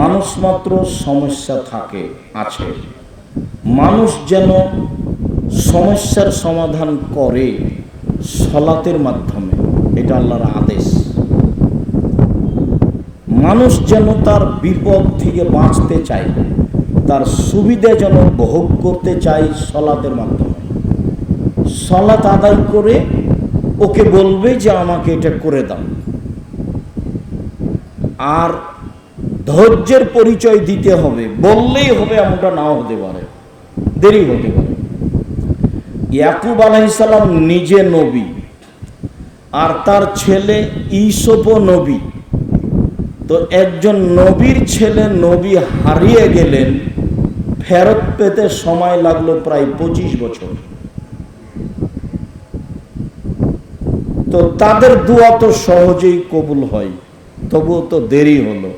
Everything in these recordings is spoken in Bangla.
মানুষ মাত্র সমস্যা থাকে, আছে। মানুষ যেন সমস্যার সমাধান করে সলাতের মাধ্যমে, এটা আল্লাহর আদেশ। মানুষ যেন তার বিপদ থেকে বাঁচতে চায়, তার সুবিধা যেন ভোগ করতে চায় সলাতের মাধ্যমে। সলাত আদায় করে ওকে বলবে যে আমাকে এটা করে দাও। আর ধৈর্যের পরিচয় দিতে হবে, বললেই হবে এমনটা নাও হতে পারে, দেরি হতে পারে। ইয়াকুব আলাইসালাম নিজে নবী, আর তার ছেলে ইসপ নবী। তো একজন নবীর ছেলে নবী হারিয়ে গেলেন, ফেরত পেতে সময় লাগল প্রায় পঁচিশ বছর। তো তাদের দোয়া তো সহজেই কবুল হয়, তবুও তো দেরি হলো।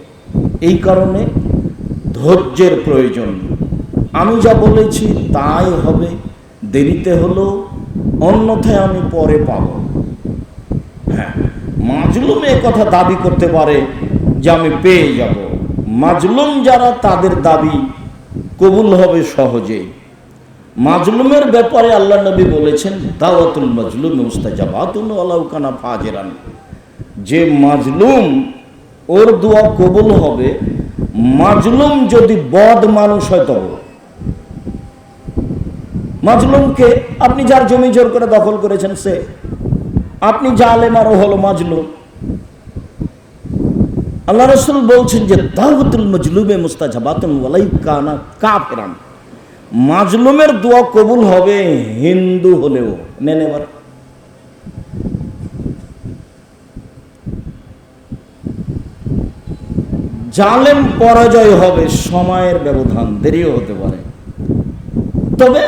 এই কারণে ধৈর্যের প্রয়োজন। আমি যা বলেছি তাই হবে, দেরিতে হলো অন্যথায় আমি পরে পাব। হ্যাঁ মাজলুম কথা দাবি করতে পারে যে আমি পেয়ে যাব। মাজলুম যারা, তাদের দাবি কবুল হবে সহজেই মাজলুমের ব্যাপারে আল্লাহ নবী বলেছেন, দাওয়াতুল মাজলুম মুস্তাজাবাতুল আলাউকানা ফাজেরান। যে মাজলুম ওর দোয়া কবুল হবে। মাজলুম যদি বদ মানুষ হয় তবে। মাজলুমকে আপনি যার জমি জোর করে দখল করেছেন সে। আপনি জালেম আরও হলো মাজলুম। আল্লাহ রসুল বলছেন যে দাওয়াতুল মজলুমে মুস্তাজাবাতুন দোয়া কবুল হবে হিন্দু হলেও। নেন এবার জালেম পরাজয় হবে, সময়ের ব্যবধান দেরিও হতে পারে। তবে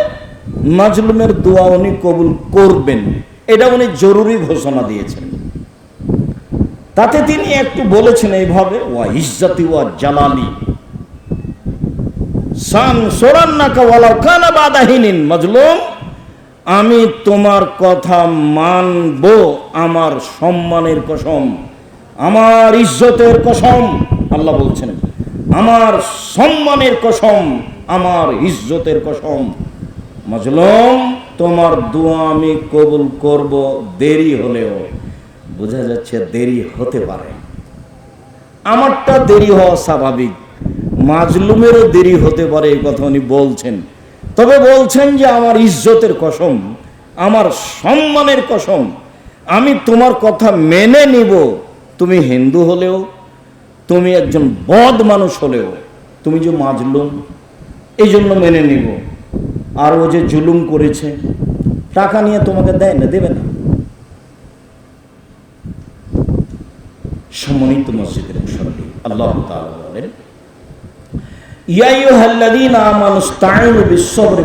মাজলুমের দোয়া উনি কবুল করবেন, এটা উনি জরুরি ঘোষণা দিয়েছেন। তাতে তিনি একটু বলেছেন এইভাবে, ওয়া ইজ্জাতি ওয়া জালালি। সান কানা মাজলুম, আমি তোমার কথা মানব, আমার সম্মানের কসম, আমার ইজ্জতের কসম। আল্লাহ বলছেন, আমার সম্মানের কসম, আমার ইজ্জতের কসম, মাজলুম, তোমার দোয়া আমি কবুল করব দেরি হলেও। বোঝা যাচ্ছে দেরি হতে পারে। আমারটা দেরি হওয়া স্বাভাবিক। মাজলুমেরও দেরি হতে পারে এই কথা উনি বলছেন। তবে বলছেন যে, আমার ইজ্জতের কসম, আমার সম্মানের কসম, আমি তোমার কথা মেনে নিব। তুমি হিন্দু হলেও তুমি একজন বদ মানুষ হলেও তুমি যে মাজলুম, এই জন্য মেনে নিব। আর ও যে জুলুম করেছে, টাকা নিয়ে তোমাকে দেয় না, দেবে না। সম্মানিত মসজিদের আল্লাহ বলেন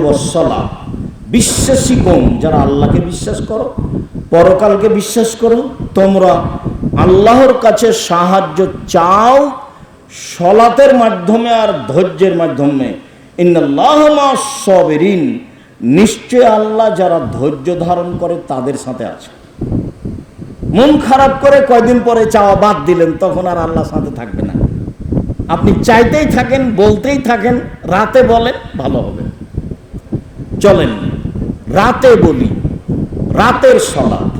ওয়াস-সালাহ। বিশ্বাসীগণ যারা আল্লাহকে বিশ্বাস করো, পরকালকে বিশ্বাস করো, তোমরা আল্লাহর কাছে সাহায্য চাও সলাতের মাধ্যমে আর ধৈর্যের মাধ্যমে। ইন্নাল্লাহ নিশ্চয় আল্লাহ যারা ধৈর্য ধারণ করে তাদের সাথে আছে। মন খারাপ করে কয়দিন পরে চাওয়া বাদ দিলেন, তখন আর আল্লাহ সাথে থাকবে না। আপনি চাইতেই থাকেন, বলতেই থাকেন, রাতে বলেন, ভালো হবে। চলেন, রাতে বলি, রাতের সলাপ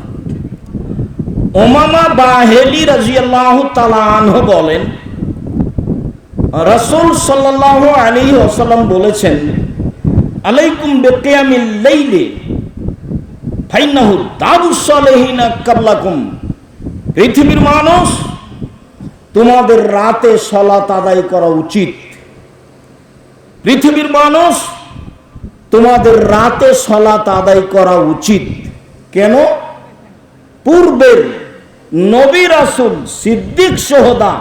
ওমামা বাহেলি রাজিয়াল্লাহ তালাহ বলেন, রসুল সাল্লাহ আলী ওসাল্লাম বলেছেন, আলাইকুম বেকিয়ামিল লাইলে ফাইনাহু দাবুসালেহিনা কাবলাকুম। পৃথিবীর মানুষ, তোমাদের রাতে সলাত আদায় করা উচিত। পৃথিবীর মানুষ, তোমাদের রাতে সলাত আদায় করা উচিত। কেন? পূর্বের নবী রাসুল সিদ্দিক সহদা,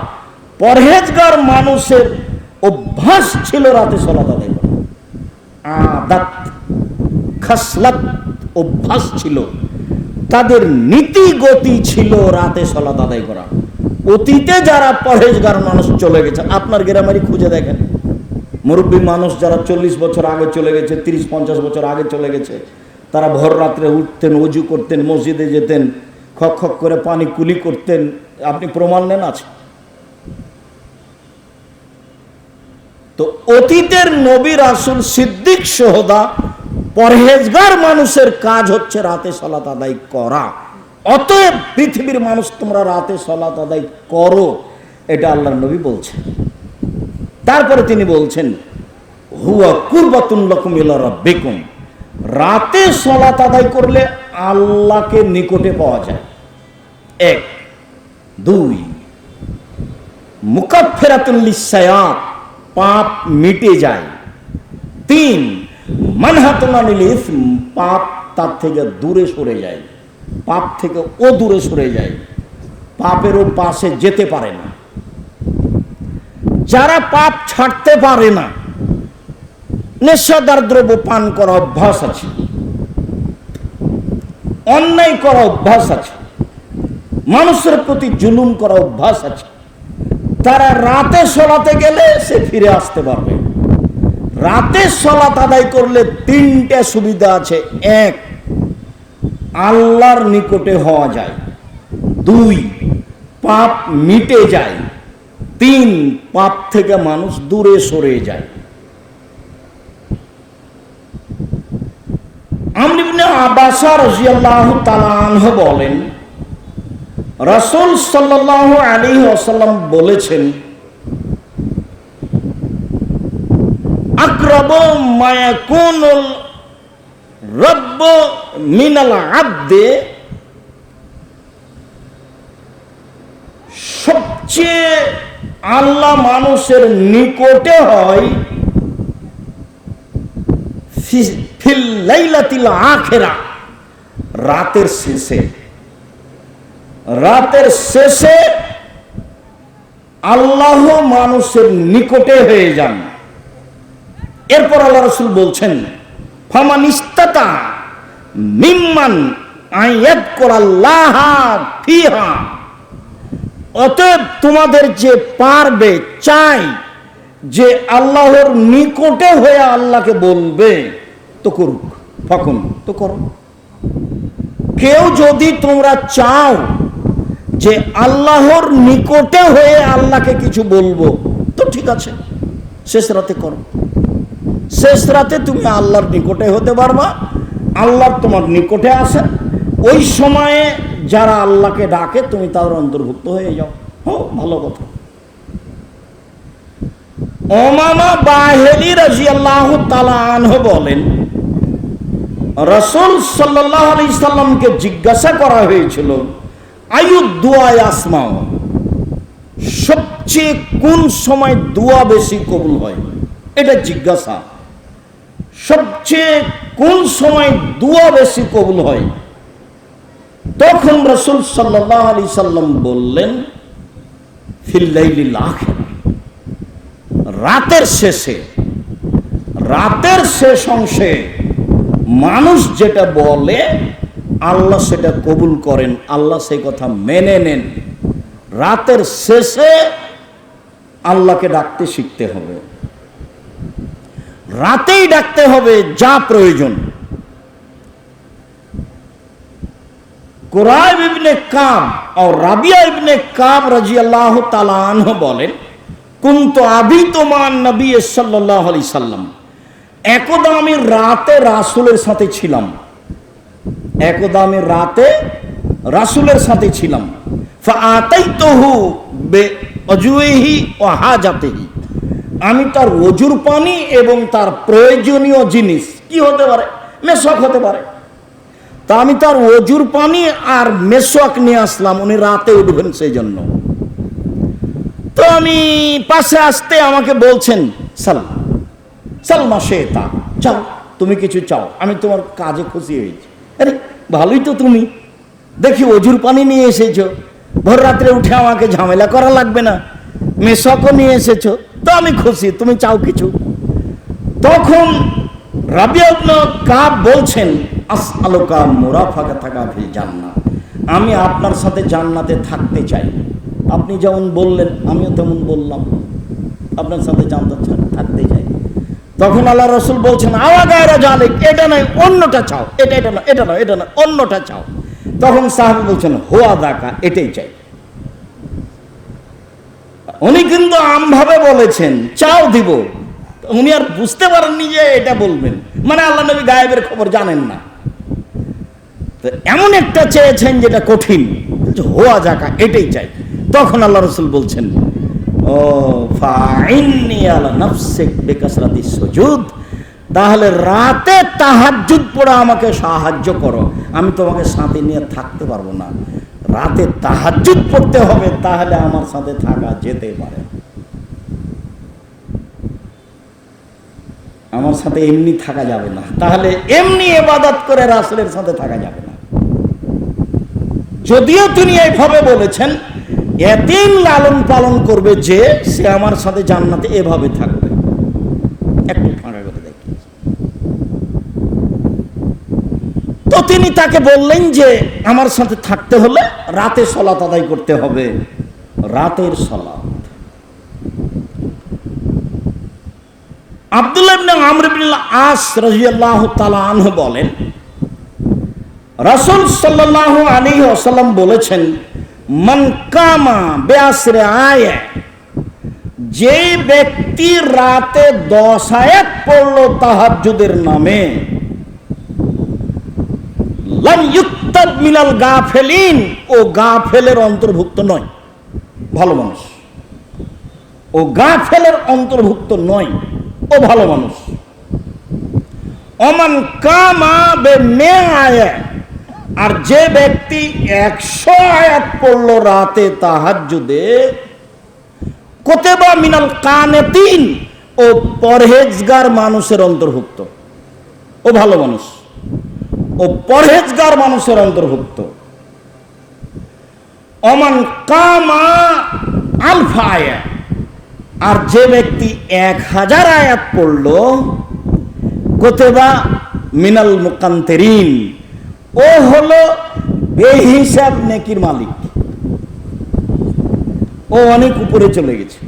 পরহেজগার মানুষের অভ্যাস ছিল রাতে সলাত আদায় আদাত, খাসলাত অভ্যাস ছিল। তাদের নীতি গতি ছিল রাতে সলাত আদায় করা। অতীতে যারা পরহেজগার মানুষ চলে গেছে, আপনার গ্রামারি খুঁজে দেখেন। মুরব্বী মানুষ যারা চল্লিশ বছর আগে চলে গেছে, তিরিশ পঞ্চাশ বছর আগে চলে গেছে, তারা ভোর রাত্রে উঠতেন অজু করতেন, মসজিদে যেতেন খক খক করে পানি কুলি করতেন। আপনি প্রমাণ নেন আছে তো অতীতের নবী রাসুল সিদ্দিক সোহদা পরহেজগার মানুষের কাজ হচ্ছে রাতে সলাত আদায় করা। অতএব পৃথিবীর মানুষ তোমরা রাতে সলাত আদায় করো, এটা আল্লাহর নবী বলছেন। তারপরে তিনি বলছেন, হুয়া কুরবাতুন লকুম ইলা রাতে সলাত আদায় করলে আল্লাহকে নিকটে পাওয়া যায়। এক। দুই। পাপ মিটে যায়। তিন। পাপ তার থেকে দূরে সরে যায়। পাপ থেকে ও দূরে সরে যায়। পাপেরও পাশে যেতে পারে না। যারা পাপ ছাড়তে পারে না, নেশাদার দ্রব্য পান করা অভ্যাস আছে। অন্যায় করা অভ্যাস আছে। মানুষের প্রতি জুলুম করা অভ্যাস আছে। তারা রাতে সলাতে গেলে সে ফিরে আসতে পারবে। রাতে সলাত আদায় করলে তিনটে সুবিধা আছে। এক, আল্লাহর নিকটে হওয়া যায়। দুই, পাপ মিটে যায়। তিন, পাপ থেকে মানুষ দূরে সরে যায়। আমর ইবনে আবাসা রাদিয়াল্লাহু তাআলা বলেন রাসূল সাল্লাল্লাহু আলাইহি ওয়াসাল্লাম বলেছেন, আকরাবু মা ইয়াকুনুল রব্ব মিনাল আবদে সবচেয়ে আল্লাহ মানুষের নিকটে হয় ফিল, লাইলাতিল আখেরা, রাতের শেষে। রাতের শেষে আল্লাহ মানুষের নিকটে হয়ে যান। এরপর আল্লাহ রসুল বলছেন ফামান ইস্তাতা মিম্মান অতএব তোমাদের যে পারবে, চাই যে আল্লাহর নিকটে হয়ে আল্লাহকে বলবে, তো করুক, ফাকুন, তো করো। কেউ যদি তোমরা চাও যে আল্লাহর নিকটে হয়ে আল্লাহকে কিছু বলব, তো ঠিক আছে, শেষ রাতে করো। শেষ রাতে তুমি আল্লাহর নিকটে হতে পারবা, আল্লাহ তোমার নিকটে আসে ওই সময়ে যারা আল্লাহকে ডাকে, তুমি তাদের অন্তর্ভুক্ত হয়ে যাও। হো, ভালো কথা। ওমামা বাহেলি রাজি আল্লাহ তালাহ বলেন, রসুল সাল্লাহ আলি সাল্লামকে জিজ্ঞাসা করা হয়েছিল আয়ু দুয়ায় আসমাও। সবচেয়ে কোন সময় দোয়া বেশি কবুল হয়? এটা জিজ্ঞাসা। সবচেয়ে কোন সময় দোয়া বেশি কবুল হয়? তখন রসুল সাল্লাহ আলি সাল্লাম বললেন ফিল্লাইলিল আখিরা। রাতের শেষে, রাতের শেষ অংশে মানুষ যেটা বলে আল্লাহ সেটা কবুল করেন, আল্লাহ সেই কথা মেনে নেন। রাতের শেষে আল্লাহকে ডাকতে শিখতে হবে। রাতেই ডাকতে হবে, যা প্রয়োজন। কাব ও রাবিয়া তালাহ বলেন, কুন্ত আবি নবী একদা আমি রাতে রাসুলের সাথে ছিলাম। একদা আমি রাতে রাসুলের সাথে ছিলাম। আমি তার অজুর পানি এবং তার প্রয়োজনীয় জিনিস, কি হতে পারে? মেশক হতে পারে। তা আমি তার অজুর পানি আর মেশক নিয়ে আসলাম, উনি রাতে উঠবেন সেই জন্য তো আমি পাশে আসতে আমাকে বলছেন, সালাম। সালমা সে তা, চাও, তুমি কিছু চাও, আমি তোমার কাজে খুশি হয়েছি। আরে, ভালোই তো তুমি। দেখি অজুর পানি নিয়ে এসেছ। ভোর রাত্রে উঠে আমাকে ঝামেলা করা লাগবে না। মেশকও নিয়ে এসেছ। তো আমি খুশি, তুমি চাও কিছু। তখন রাবিয়া কাব বলছেন আস আলোকা মোরাফাকা থাকা ফিল জান্নাত আমি আপনার সাথে জান্নাতে থাকতে চাই। আপনি যেমন বললেন, আমিও তেমন বললাম। আপনার সাথে জান্নাত থাকতে চাই। তখন আল্লাহ রসুল বলছেন এটা নয়, অন্যটা চাও, এটা এটা না এটা নয় এটা নয়, অন্যটা চাও। তখন সাহাবি বলছেন, হোয়া দাকা, এটাই চাই। উনি কিন্তু আমভাবে বলেছেন, চাও দিব। উনি আর বুঝতে পারেননি যে এটা বলবেন। মানে আল্লাহ নবী গায়েবের খবর জানেন না। তো এমন একটা চেয়েছেন যেটা কঠিন হোয়া যাকা এটাই চাই। তখন আল্লাহ রসুল বলছেন ও তাহলে রাতে তাহাজ্জুদ পড়ে আমাকে সাহায্য করো। আমি তোমাকে সাথে নিয়ে থাকতে পারব না। রাতে তাহাজ্জুদ পড়তে হবে, তাহলে আমার সাথে থাকা যেতে পারে। আমার সাথে এমনি থাকা যাবে না। তাহলে এমনি এবাদত করে রাসুলের সাথে থাকা যাবে না। যদিও তিনি এইভাবে বলেছেন এতিম লালন পালন করবে যে, সে আমার সাথে জান্নাতে এভাবে থাকবে। একটু ফাঁকা করে দেখি। তো তিনি তাকে বললেন যে, আমার সাথে থাকতে হলে রাতে সলাত আদায় করতে হবে। রাতের সলাত আব্দুল্লাহ বলেন, রাসূল সাল্লাল্লাহু আলাইহি ওয়াসাল্লাম বলেছেন মান কামা বিআসরে আয়া। যে ব্যক্তি রাতে দশ আয়াত পড়ল তাহাজ্জুদের নামে ইউক্তাব মিনাল গাফেলিন, ও গাফেলের অন্তর্ভুক্ত নয়, ভালো মানুষ। ও গাফেলের অন্তর্ভুক্ত নয়, ও ভালো মানুষ। অমান কামা বে মে আয়া আর যে ব্যক্তি একশো আয়াত পড়ল রাতে তাহাজ্জুদে, কোতেবা মিনাল কানে তিন ও পরহেজগার মানুষের অন্তর্ভুক্ত। ও ভালো মানুষ। ও পরহেজগার মানুষের অন্তর্ভুক্ত। অমান কামা আলফা আয়া আর যে ব্যক্তি এক হাজার আয়াত পড়ল, কোতেবা মিনাল মুকান্তেরিন ও হলো বেহিসাব নেকির মালিক। ও অনেক উপরে চলে গেছে।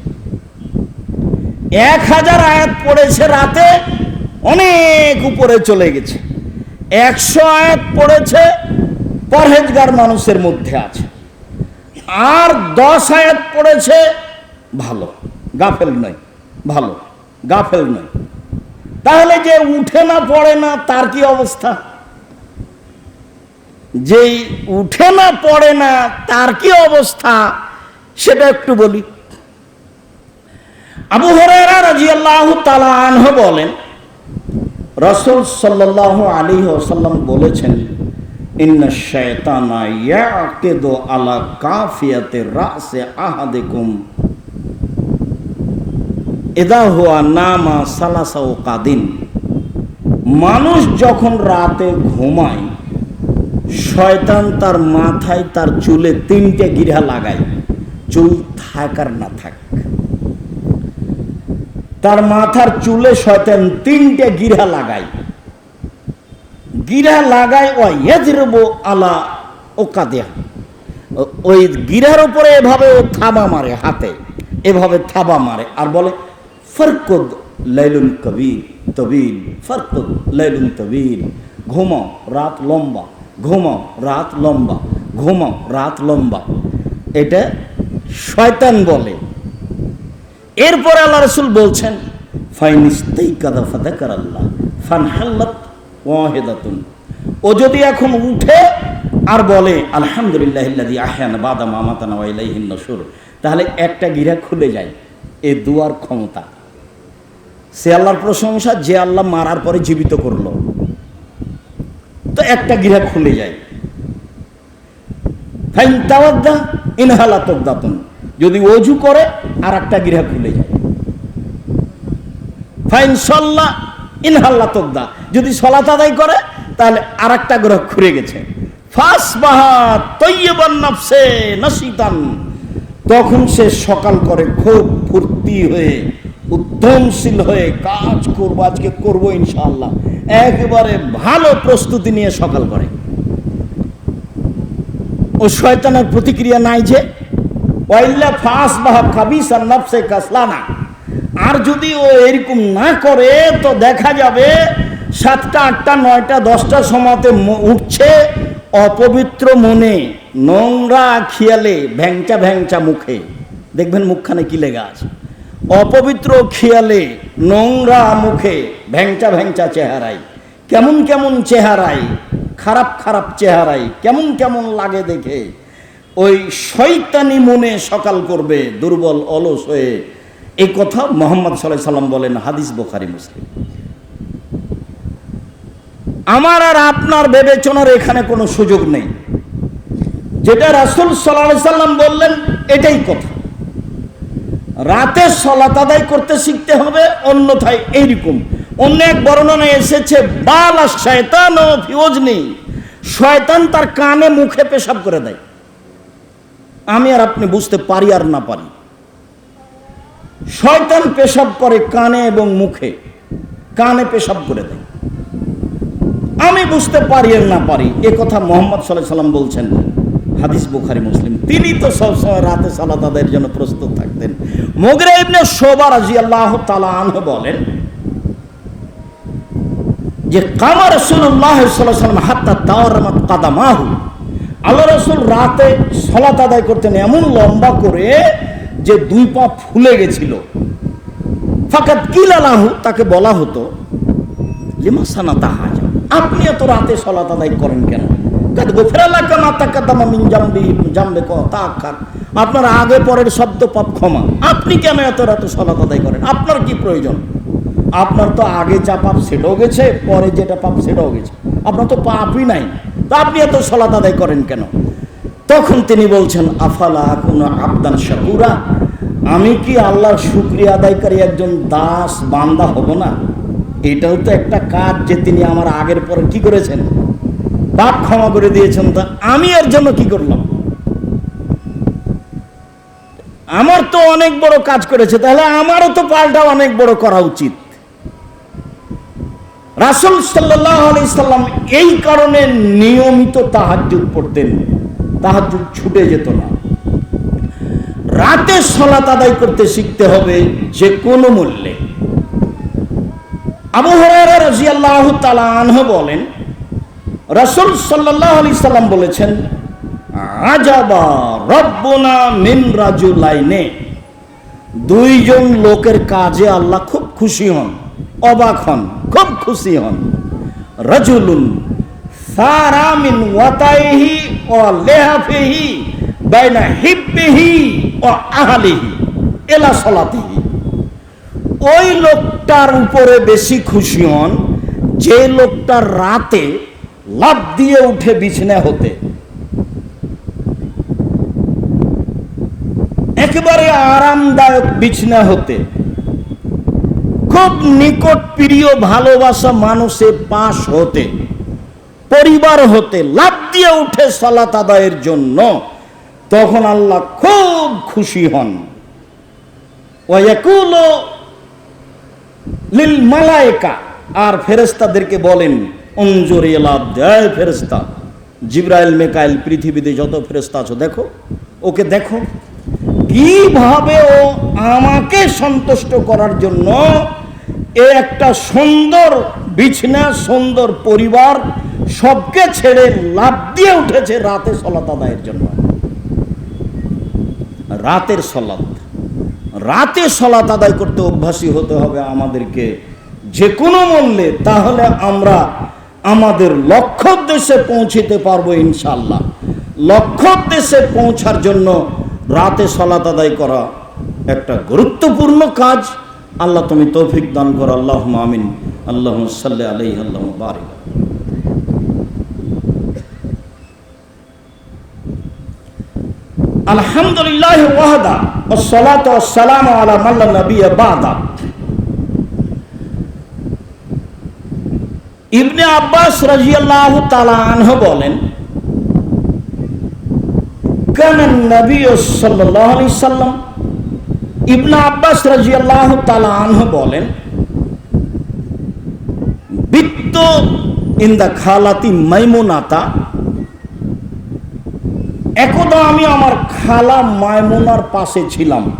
এক হাজার আয়াত পড়েছে রাতে, অনেক উপরে চলে গেছে। একশো আয়াত পড়েছে, পরহেজগার মানুষের মধ্যে আছে। আর দশ আয়াত পড়েছে, ভালো। গাফেল নয়, ভালো। গাফেল নয়। তাহলে যে উঠে না পড়ে না, তার কি অবস্থা? যেই উঠে না, পড়ে না, তার কি অবস্থা? সেটা একটু বলি। আবু হরাইরা রাদিয়াল্লাহু তাআলা আনহু বলেন, রাসূল সাল্লাল্লাহু আলাইহি ওয়াসাল্লাম বলেছেন আলা কাফিয়াতি এদা হুয়া মানুষ যখন রাতে ঘুমায় শয়তান তার মাথায়, তার চুলে তিনটে গিরা লাগায়। চুল থাক আর না থাক। তার মাথার চুলে শয়তান তিনটে গিরা লাগায়। গিরা লাগায় ও ইয়াজরব আলা ও কাদেহা ওই গিরার উপরে এভাবে ও থাবা মারে হাতে, এভাবে থাবা মারে। আর বলে, ফরকুদ লাইলুন কবির, তবিল, ফরকুদ লাইলুন তবিল। ঘুমাও, রাত লম্বা। ঘুমাও, রাত লম্বা, ঘুমাও, রাত লম্বা। এটা শয়তান বলে। এরপরে আল্লাহ রসুল বলছেন ও যদি এখন উঠে আর বলে, আলহামদুলিল্লাহ তাহলে একটা গিরা খুলে যায়, এ দুয়ার ক্ষমতা। সে আল্লাহর প্রশংসা, যে আল্লাহ মারার পরে জীবিত করল। তো একটা গিরা খুলে যায়। যদি অজু করে আর একটা গিরা খুলে যায়। ফাইন সল্লা, ইনহাল্লা তকদা যদি সলাত আদায় করে, তাহলে আর একটা গ্রহ খুলে গেছে। ফাস বাহা তখন সে সকাল করে খুব ফুর্তি হয়ে, উদ্যমশীল হয়ে কাজ করব, আজকে করব ইনশাআল্লাহ। একেবারে ভালো প্রস্তুতি নিয়ে সকাল করে। ও শয়তানের প্রতিক্রিয়া নাই যে, ওয়াইল্লা ফাস বাহা খাবিস আর নফসে কাসলানা। আর যদি ও এরকম না করে, তো দেখা যাবে সাতটা, আটটা, নয়টা, দশটা সময়তে উঠছে অপবিত্র মনে, নোংরা খেয়ালে, ভ্যাংচা ভ্যাংচা মুখে। দেখবেন মুখখানে কি লেগা আছে? অপবিত্র খেয়ালে নোংরা মুখে ভ্যাংচা ভ্যাংচা চেহারায়। কেমন কেমন চেহারায়, খারাপ খারাপ চেহারায়, কেমন কেমন লাগে দেখে। ওই শয়তানি মনে সকাল করবে, দুর্বল, অলস হয়ে। এই কথা মোহাম্মদ সাল্লাহ সাল্লাম বলেন হাদিস বোখারি, মুসলিম। আমার আর আপনার বিবেচনার এখানে কোনো সুযোগ নেই। যেটা রাসুল সাল্লাহ সাল্লাম বললেন, এটাই কথা। রাতে সলাত আদায় করতে শিখতে হবে, অন্যথায় এইরকম। অন্য এক বর্ণনায় এসেছে, বাল আর শয়তান ও ফিওজ নেই শয়তান তার কানে মুখে পেশাব করে দেয়। আমি আর আপনি বুঝতে পারি আর না পারি। শয়তান পেশাব করে কানে এবং মুখে। কানে পেশাব করে দেয়। আমি বুঝতে পারি আর না পারি, এ কথা মোহাম্মদ সাল্লাহ সাল্লাম বলছেন। হাদিস বুখারি, মুসলিম। তিনি তো সবসময় রাতে সালাত আদায়ের জন্য প্রস্তুত থাকতেন। মোগরে ইবনে শোবা রাজি আল্লাহ তালা বলেন যে, কামা রসুল্লাহ সাল্লাম হাত্তা তাওয়ারামাত কাদামাহু। আল্লাহ রসুল রাতে সলাত আদায় করতেন এমন লম্বা করে যে, দুই পা ফুলে গেছিল। ফাকাত কিলালাহু তাকে বলা হতো, লিমা সানা তাহাজা আপনি এত রাতে সলাত আদায় করেন কেন? আপনার আগে পরের শব্দ পাপ ক্ষমা। আপনি কেন এত রাতে আদায় করেন? আপনার কি প্রয়োজন? আপনার তো আগে যা পাপ সেটাও গেছে, পরে যেটা পাপ সেটাও গেছে। আপনার তো পাপই নাই। তা আপনি এত সলাত আদায় করেন কেন? তখন তিনি বলছেন, আফালা কোনো আবদান শাকুরা? আমি কি আল্লাহর শুক্রিয়া আদায়কারী একজন দাস, বান্দা হব না? এটাও তো একটা কাজ যে তিনি আমার আগের পরে কি করেছেন? পাপ ক্ষমা করে দিয়েছেন তা আমি এর জন্য কি করলাম? আমার তো অনেক বড় কাজ করেছে, তাহলে আমারও তো পাল্টা অনেক বড় করা উচিত। রাসুল সাল্লাম এই কারণে নিয়মিত তাহাজুদ পড়তেন তাহাজুদ ছুটে যেত না। রাতে সলাত আদায় করতে শিখতে হবে যে কোনো মূল্যে। আবহাওয়ার রাজিয়াল্লাহ তালা আনহ বলেন রাসুল সাল্লাহ আলি সাল্লাম বলেছেন আজাবা রব্বনা মিন রাজুলাইনে। দুইজন লোকের কাজে আল্লাহ খুব খুশি হন, অবাক হন, খুব খুশি হন। রাজুলুন সারা মিন এলা ওই লোকটার উপরে বেশি খুশি হন, যে লোকটা রাতে লাভ দিয়ে উঠে বিছনা হতে। একেবারে আরামদায়ক বিছনা হতে। খুব নিকট প্রিয় ভালোবাসা মানুষের পাশ হতে। পরিবার হতে লাভ দিয়ে উঠে সলাত আদায়ের জন্য তখন আল্লাহ খুব খুশি হন। লিল মালায়েকা, আর ফেরেস্তাদেরকে বলেন অঞ্জুরি লাভ দেয় ফেরেস্তা জিব্রাইল, মেকাইল, পৃথিবীতে যত ফেরেস্তা আছো, দেখো, ওকে দেখো। কীভাবে ও আমাকে সন্তুষ্ট করার জন্য এ একটা সুন্দর বিছনা, সুন্দর পরিবার সবকে ছেড়ে লাভ দিয়ে উঠেছে রাতে সলাত আদায়ের জন্য। রাতের সলাত রাতে সলাত আদায় করতে অভ্যাসী হতে হবে আমাদেরকে। যে কোনো মূল্যে, তাহলে আমরা আমাদের লক্ষ্য দেশে পৌঁছিতে পারব ইনশাল্লাহ লক্ষ্য দেশে পৌঁছার জন্য রাতে সলাত আদায় করা একটা গুরুত্বপূর্ণ কাজ। আল্লাহ তুমি তৌফিক দান করো আল্লাহ আমিন। আল্লাহ সাল্লাহ আলাই আল্লাহ বারিক। আলহামদুলিল্লাহ ওয়াহদা ও সলাত সালাম আলা মাল্লা নবী বাদা। ইবনে আব্বাস রাজিয়াল্লাহু তাআলা আনহু বলেন নবী বলেন, বিত্ত ইন দা খালাতি আমি আমার খালা মাইমুনার পাশে ছিলাম।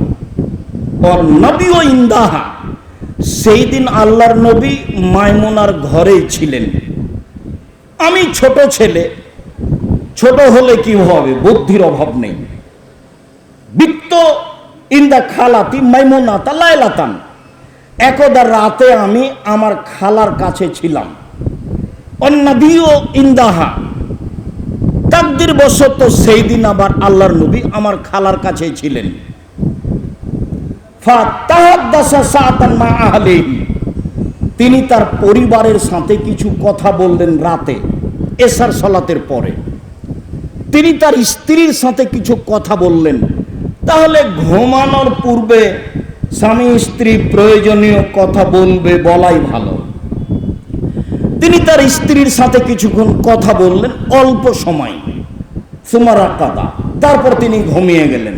ওর নবী ও ইন্দাহা। সেই দিন আল্লাহর নবী মায়মুনার ঘরেই ছিলেন। আমি ছোট ছেলে, ছোট হলে কি হবে? বুদ্ধির অভাব নেই। বিত্ত ইন্দা খালাতি মাইমুনা লাইলাতান। একদা রাতে আমি আমার খালার কাছে ছিলাম। অন্নাবিও ইন্দাহা। তাকদির বশত সেই দিন আবার আল্লাহর নবী আমার খালার কাছে ছিলেন। তিনি তার পরিবারের সাথে কিছু কথা বললেন রাতে, এসার সলাতের পরে। তিনি তার স্ত্রীর সাথে কিছু কথা বললেন। তাহলে ঘুমানোর পূর্বে স্বামী স্ত্রী প্রয়োজনীয় কথা বলবে বলাই ভালো। তিনি তার স্ত্রীর সাথে কিছুক্ষণ কথা বললেন অল্প সময়। সুমারা কাদা তারপর তিনি ঘুমিয়ে গেলেন।